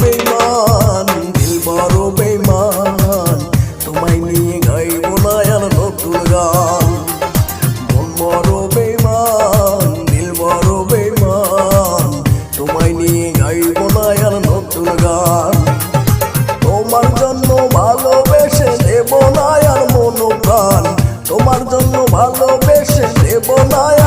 বেমান দিল বড় বেমান তোমায় নিয়ে গাইব না নতুন গান। মন বড় বেমান দিল বড় বেমান তোমায় নিয়ে গাইব না নতুন গান। তোমার জন্য ভালোবেসে দেব না আর মন প্রাণ তোমার জন্য ভালোবেসে দেব না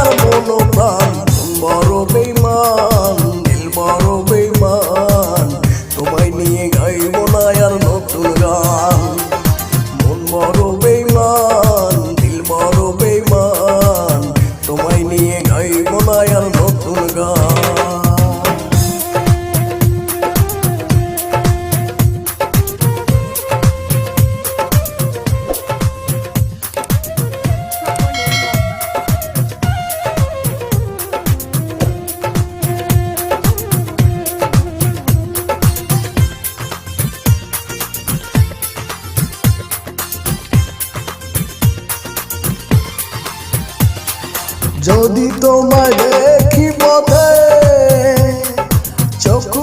যদি তোমায় দেখি পথে চক্ষু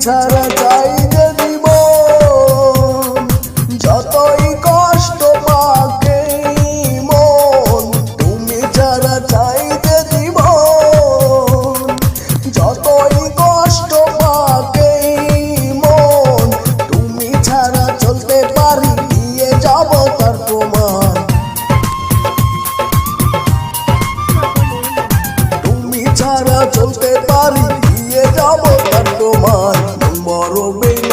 ছাড়া চাই যে যতই কষ্ট তুমি ছাড়া চাই যে যতই কষ্ট তুমি ছাড়া চলতে পারি দিয়ে যাব তুমি ছাড়া চলতে দিয়ে তোমার mgbọrọgbe